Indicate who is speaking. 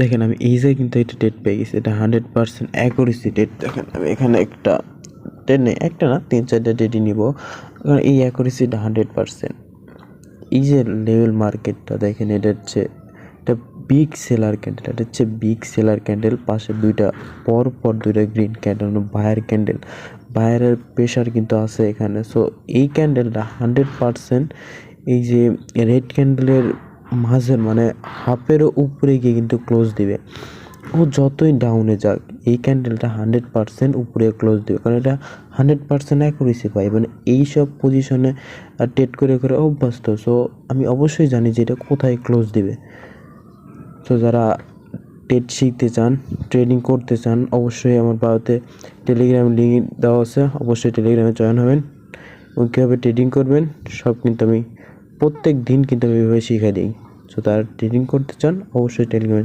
Speaker 1: দেখেন আমি ইজে কিন্তু এটা ডেট পেয়ে গেছি, এটা হান্ড্রেড পার্সেন্ট অ্যাকুরেসি ডেট দেখেন আমি এখানে একটা টেট নেই, একটা না, তিন, চারটা ডেটই নিব। কারণ এই অ্যাকুরেসিটা হান্ড্রেড পার্সেন্ট এই যে লেভেল মার্কেটটা দেখেন এটা হচ্ছে, এটা বিগ সেলার ক্যান্ডেল এটা হচ্ছে বিগ সেলার ক্যান্ডেল পাশে দুইটা পর পর দুইটা গ্রিন ক্যান্ডেল বায়ার ক্যান্ডেল বায়ারের প্রেশার কিন্তু আছে এখানে। সো এই ক্যান্ডেলটা হান্ড্রেড পারসেন্ট এই যে রেড ক্যান্ডেলের মাঝের মানে হাফেরও উপরে গিয়ে কিন্তু ক্লোজ দিবে। ও যতই ডাউনে যাক, এই ক্যান্ডেলটা হান্ড্রেড পারসেন্ট উপরে ক্লোজ দেবে। কারণ এটা হান্ড্রেড পারসেন্ট অ্যাকুরেসি পাই মানে এইসব পজিশনে টেট করে করে অভ্যস্ত। সো আমি অবশ্যই জানি যে এটা কোথায় ক্লোজ দিবে। সো যারা টেট শিখতে চান ট্রেনিং করতে চান, অবশ্যই আমার বাড়িতে টেলিগ্রাম লিঙ্ক দেওয়া আছে। অবশ্যই টেলিগ্রামে জয়েন হবেন। এবং কীভাবে ট্রেডিং করবেন, সব কিন্তু আমি প্রত্যেক দিন কিন্তু আমি এভাবে শিখাই দিই। সো তারা ট্রেনিং করতে চান অবশ্যই টেলিগ্রামে